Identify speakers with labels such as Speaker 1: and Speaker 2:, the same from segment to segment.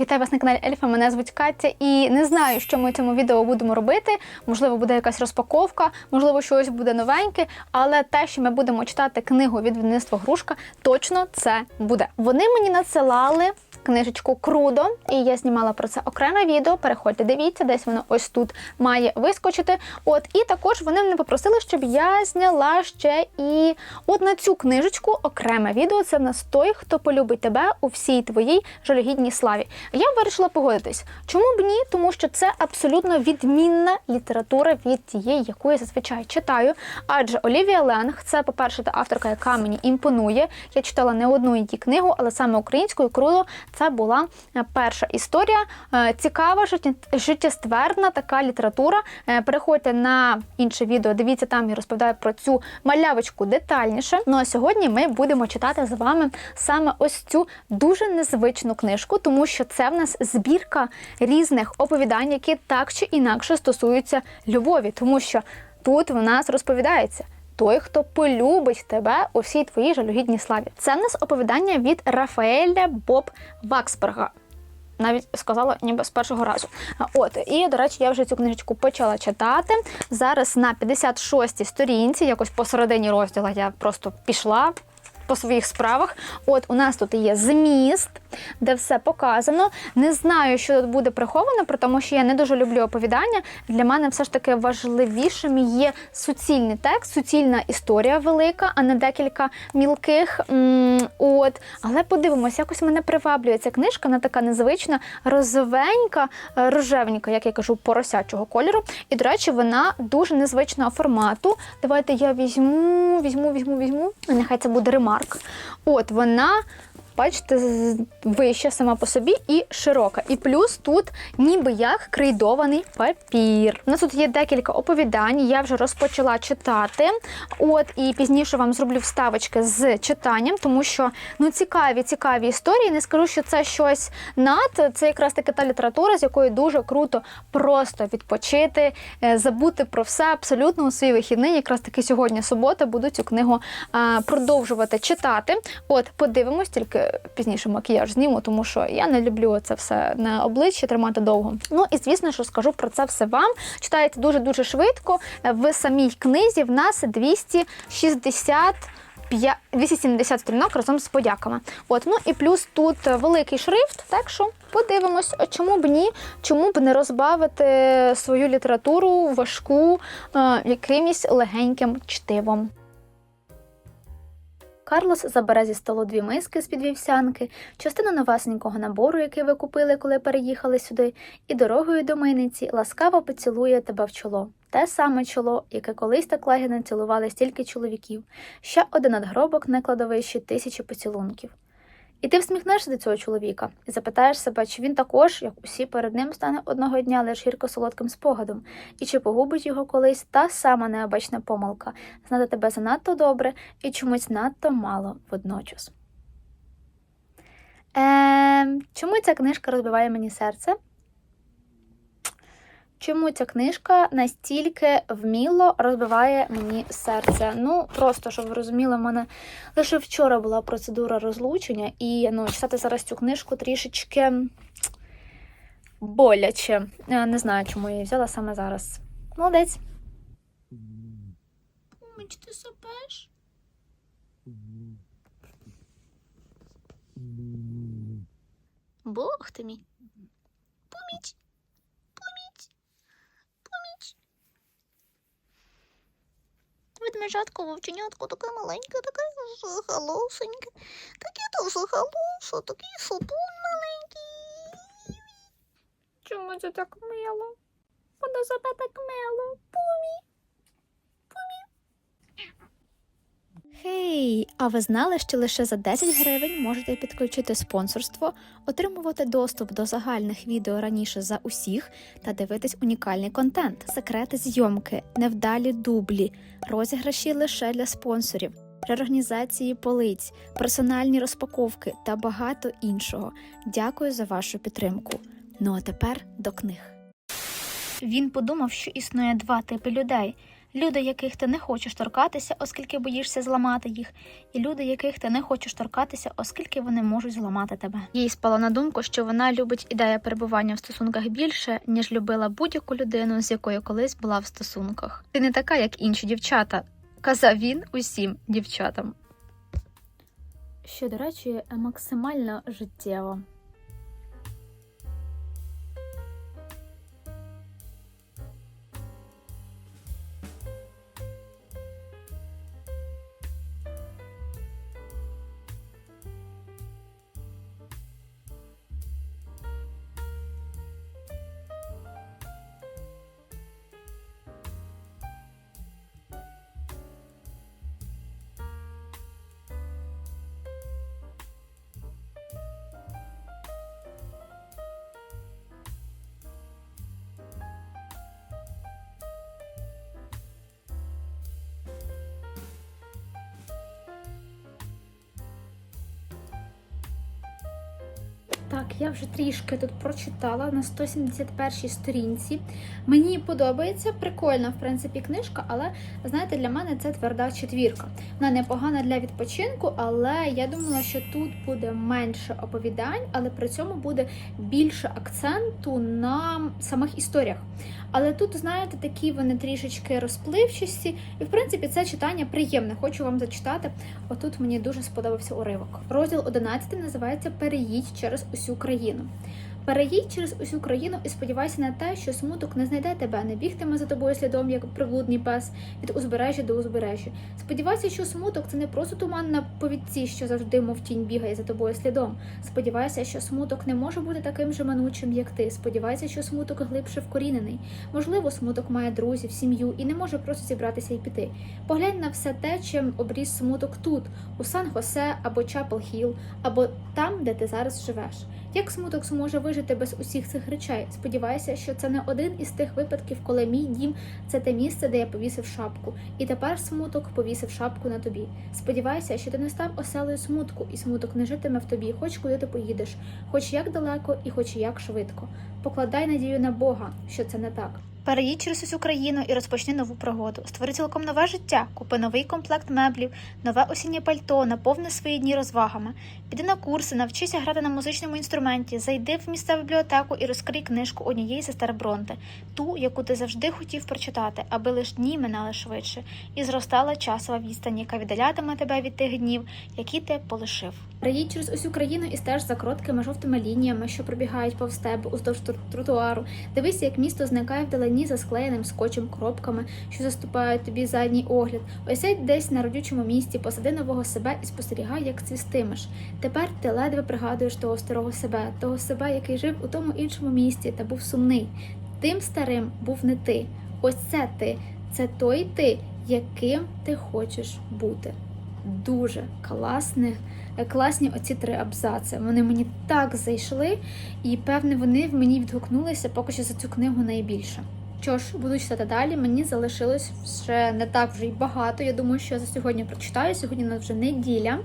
Speaker 1: Вітаю вас на каналі Ельфа. Мене звуть Катя, і не знаю, що ми цьому відео будемо робити. Можливо, буде якась розпаковка, можливо, щось буде новеньке. Але те, що ми будемо читати книгу від видавництва Грушка, точно це буде. Вони мені надсилали книжечку Крудо, і я знімала про це окреме відео. Переходьте, дивіться, десь воно ось тут має вискочити. От і також вони мене попросили, щоб я зняла ще і от на цю книжечку окреме відео. Це в нас той, хто полюбить тебе у всій твоїй жалюгідній славі. Я вирішила погодитись. Чому б ні? Тому що це абсолютно відмінна література від тієї, яку я зазвичай читаю. Адже Олівія Ленг це, по-перше, та авторка, яка мені імпонує. Я читала не одну її книгу, але саме українською круто це була е, перша історія. Е, Цікава, життє- життєствердна така література. Е, Переходьте на інше відео, дивіться там, я розповідаю про цю малявочку детальніше. Ну а сьогодні ми будемо читати з вами саме ось цю дуже незвичну книжку, тому що це в нас збірка різних оповідань, які так чи інакше стосуються любові, тому що тут в нас розповідається. Той, хто полюбить тебе у всій твоїй жалюгідній славі. Це в нас оповідання від Рафаеля Боб Ваксберга. Навіть сказала ніби з першого разу. От і до речі, я вже цю книжечку почала читати. Зараз на 56-й сторінці, якось посередині розділу, я просто пішла по своїх справах. От у нас тут є зміст, де все показано. Не знаю, що тут буде приховано, про тому що я не дуже люблю оповідання. Для мене все ж таки важливішим є суцільний текст, суцільна історія велика, а не декілька мілких. От, але подивимось, якось мене приваблює ця книжка, вона така незвична, розовенька, е, рожевенька, як я кажу, поросячого кольору. І, до речі, вона дуже незвичного формату. Давайте я візьму, візьму, візьму, візьму. Нехай це буде ремарк. От вона. Бачите, вища сама по собі і широка. І плюс тут ніби як крейдований папір. У нас тут є декілька оповідань, я вже розпочала читати. От і пізніше вам зроблю вставочки з читанням, тому що ну цікаві, цікаві історії. Не скажу, що це щось над. Це якраз таки та література, з якою дуже круто просто відпочити, е, забути про все абсолютно у свій вихідний. Якраз таки сьогодні субота буду цю книгу продовжувати читати. От, подивимось, тільки пізніше макіяж зніму, тому що я не люблю це все на обличчі тримати довго. Ну і звісно, що скажу про це все вам. Читається дуже дуже швидко. В самій книзі в нас 260 270 сторінок разом з подяками. От, ну і плюс тут великий шрифт, так що подивимось, чому б ні, чому б не розбавити свою літературу важку е, якимось легеньким чтивом. Карлос забере зі столу дві миски з-під вівсянки, частину новесенького набору, який ви купили, коли переїхали сюди, і дорогою до мийниці ласкаво поцілує тебе в чоло. Те саме чоло, яке колись так лагідно цілували стільки чоловіків, ще один надгробок на кладовищі тисячі поцілунків. І ти всміхнешся до цього чоловіка і запитаєш себе, чи він також, як усі перед ним, стане одного дня лише гірко-солодким спогадом, і чи погубить його колись та сама необачна помилка знати тебе занадто добре і чомусь надто мало водночас. Е, чому ця книжка розбиває мені серце? Чому ця книжка настільки вміло розбиває мені серце? Ну, просто щоб ви розуміли, в мене лише вчора була процедура розлучення, і ну, читати зараз цю книжку трішечки боляче. Не знаю, чому я її взяла саме зараз. Молодець. Мич, ти сопеш? Бог ти мій. Поміч. Поміч. Ведмежатко, вовченятко, таке маленьке, таке халосеньке. Таке то халосо, такий сопун маленький. Чому це так мило? Воно себе так мило. Пумі. Хей, а ви знали, що лише за 10 гривень можете підключити спонсорство, отримувати доступ до загальних відео раніше за усіх та дивитись унікальний контент, секрети зйомки, невдалі дублі, розіграші лише для спонсорів, реорганізації полиць, персональні розпаковки та багато іншого. Дякую за вашу підтримку. Ну а тепер до книг. Він подумав, що існує два типи людей: люди, яких ти не хочеш торкатися, оскільки боїшся зламати їх, і люди, яких ти не хочеш торкатися, оскільки вони можуть зламати тебе. Їй спало на думку, що вона любить ідея перебування в стосунках більше, ніж любила будь-яку людину, з якою колись була в стосунках. Ти не така, як інші дівчата, казав він усім дівчатам. Що, до речі, максимально життєво. Так, я вже трішки тут прочитала на 171 сторінці. Мені подобається, прикольна, в принципі, книжка, але знаєте, для мене це тверда четвірка. Вона непогана для відпочинку, але я думала, що тут буде менше оповідань, але при цьому буде більше акценту на самих історіях. Але тут, знаєте, такі вони трішечки розпливчасті, і в принципі це читання приємне. Хочу вам зачитати. Отут мені дуже сподобався уривок. Розділ 11 називається Переїдь через усю країну. Переїдь через усю країну і сподівайся на те, що смуток не знайде тебе, не бігтиме за тобою слідом, як приблудний пес від узбережжя до узбережжя. Сподівайся, що смуток це не просто туман на повідці, що завжди, мов тінь бігає за тобою слідом. Сподівайся, що смуток не може бути таким же манучим, як ти. Сподівайся, що смуток глибше вкорінений. Можливо, смуток має друзів, сім'ю і не може просто зібратися і піти. Поглянь на все те, чим обріз смуток тут, у Сан-Хосе або Чапел Хіл, або там, де ти зараз живеш. Як смуток зможе вижити без усіх цих речей? Сподіваюся, що це не один із тих випадків, коли мій дім це те місце, де я повісив шапку, і тепер смуток повісив шапку на тобі. Сподіваюся, що ти не став оселею смутку, і смуток не житиме в тобі, хоч куди ти поїдеш, хоч як далеко і хоч як швидко. Покладай надію на Бога, що це не так. Переїдь через усю країну і розпочни нову пригоду. Створи цілком нове життя, купи новий комплект меблів, нове осіннє пальто, наповни свої дні розвагами. Піди на курси, навчися грати на музичному інструменті, зайди в місцеву бібліотеку і розкрий книжку однієї сестер Бронте, ту, яку ти завжди хотів прочитати, аби лиш дні минали швидше, і зростала часова відстань, яка віддалятиме тебе від тих днів, які ти полишив. Приїдь через усю країну і стеж за короткими жовтими лініями, що пробігають повз тебе уздовж тротуару. Дивися, як місто зникає вдалині за склеєним скотчем, коробками, що заступають тобі задній огляд. Осядь десь на родючому місці, посади нового себе і спостерігай, як цвістимеш. Тепер ти ледве пригадуєш того старого себе, того себе, який жив у тому іншому місті та був сумний. Тим старим був не ти. Ось це ти. Це той ти, яким ти хочеш бути. Дуже класне, класні оці три абзаци. Вони мені так зайшли, і певне вони в мені відгукнулися поки що за цю книгу найбільше. Що ж, буду читати далі. Мені залишилось ще не так вже й багато. Я думаю, що я за сьогодні прочитаю. Сьогодні у нас вже неділя.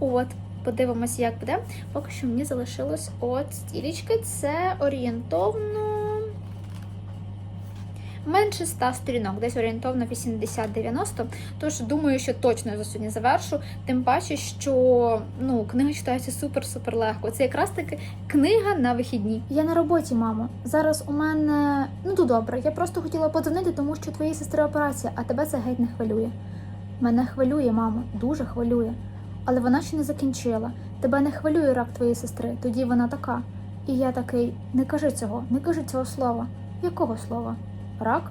Speaker 1: От, подивимося, як буде. Поки що мені залишилось от стілічки. Це орієнтовно. Менше 100 сторінок, десь орієнтовно 80-90. Тож думаю, що точно я за сьогодні завершу. Тим паче, що ну, книга читається супер-супер легко. Це якраз таки книга на вихідні. Я на роботі, мамо. Зараз у мене ну то добре. Я просто хотіла подзвонити, тому що твоєї сестри операція, а тебе це геть не хвилює. Мене хвилює, мамо, дуже хвилює. Але вона ще не закінчила. Тебе не хвилює рак твоєї сестри, тоді вона така. І я такий: не кажи цього, не кажи цього слова. Якого слова? Рак?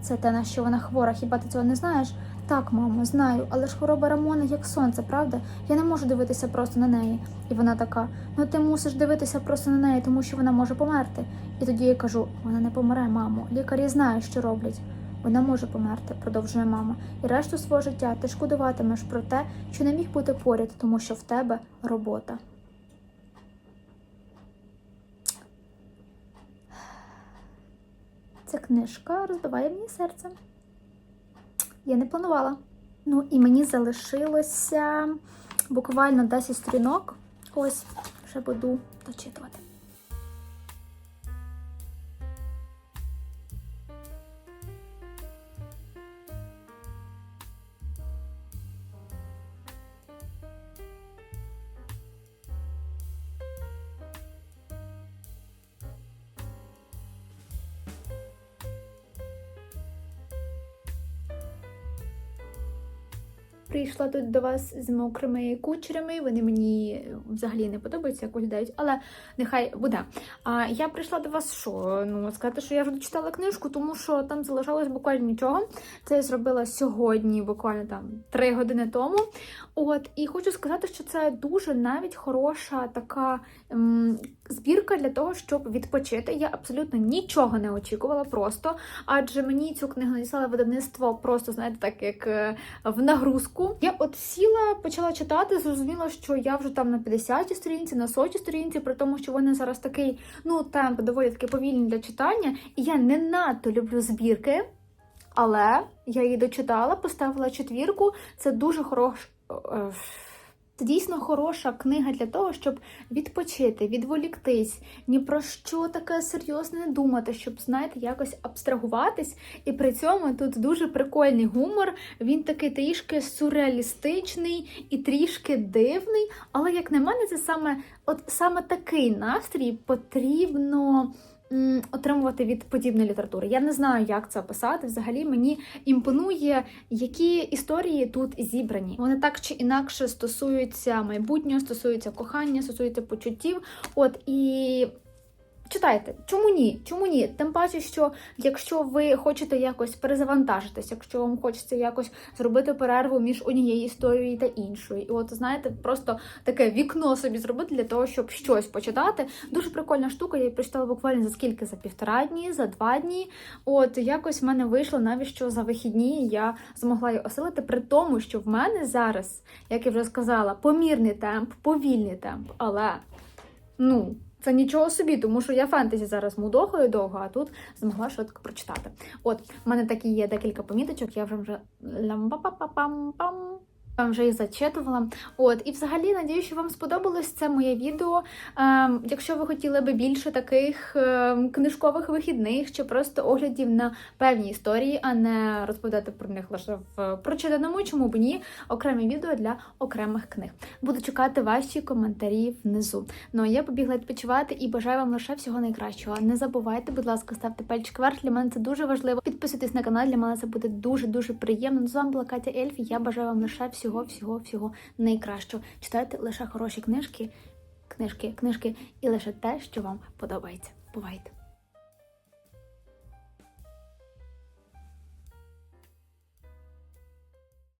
Speaker 1: Це те, на що вона хвора, хіба ти цього не знаєш? Так, мамо, знаю, але ж хвороба Рамона як сонце, правда? Я не можу дивитися просто на неї. І вона така: ну ти мусиш дивитися просто на неї, тому що вона може померти. І тоді я кажу: вона не помре, мамо. Лікарі знають, що роблять. Вона може померти, продовжує мама, і решту свого життя ти шкодуватимеш про те, що не міг бути поряд, тому що в тебе робота. Ця книжка розбиває мені серце. Я не планувала. Ну і мені залишилося буквально 10 сторінок. Ось вже буду дочитувати. Прийшла тут до вас з мокрими кучерями. Вони мені взагалі не подобаються, як виглядають, але нехай буде. А я прийшла до вас, що ну сказати, що я вже дочитала книжку, тому що там залишалось буквально нічого. Це я зробила сьогодні, буквально там три години тому. От і хочу сказати, що це дуже навіть хороша така збірка для того, щоб відпочити. Я абсолютно нічого не очікувала просто, адже мені цю книгу надіслали видавництво просто, знаєте, так як е, в нагрузку. Я от сіла, почала читати, зрозуміла, що я вже там на 50-й сторінці, на 100-й сторінці, при тому, що вони зараз такий, ну, темп доволі таки повільний для читання. І я не надто люблю збірки. Але я її дочитала, поставила четвірку. Це дуже хорош. Це дійсно хороша книга для того, щоб відпочити, відволіктись, ні про що таке серйозне не думати, щоб, знаєте, якось абстрагуватись. І при цьому тут дуже прикольний гумор. Він такий трішки сюрреалістичний і трішки дивний. Але, як на мене, це саме, от саме такий настрій потрібно отримувати від подібної літератури. Я не знаю, як це описати. Взагалі мені імпонує, які історії тут зібрані. Вони так чи інакше стосуються майбутнього, стосуються кохання, стосуються почуттів. От і. Читайте, чому ні? Чому ні? Тим паче, що якщо ви хочете якось перезавантажитись, якщо вам хочеться якось зробити перерву між однією історією та іншою, і от знаєте, просто таке вікно собі зробити для того, щоб щось почитати. Дуже прикольна штука. Я її прочитала буквально за скільки? За півтора дні, за два дні. От якось в мене вийшло навіть що за вихідні я змогла її осилити, при тому, що в мене зараз, як я вже сказала, помірний темп, повільний темп, але ну. Це нічого собі, тому що я фентезі зараз мудохаю довго, а тут змогла швидко прочитати. От, в мене такі є декілька поміточок, я вже вже. Я вже їх зачитувала. От, і взагалі надію, що вам сподобалось це моє відео. Ем, якщо ви хотіли би більше таких ем, книжкових вихідних чи просто оглядів на певні історії, а не розповідати про них лише в прочитаному, чому б ні, окремі відео для окремих книг. Буду чекати ваші коментарі внизу. Ну а я побігла відпочивати і бажаю вам лише всього найкращого. Не забувайте, будь ласка, ставте пальчик вверх. Для мене це дуже важливо. Підписуйтесь на канал, для мене це буде дуже дуже приємно. З вами була Катя Ельф. і Я бажаю вам лише всього, всього, всього найкращого. Читайте лише хороші книжки, книжки, книжки і лише те, що вам подобається. Бувайте!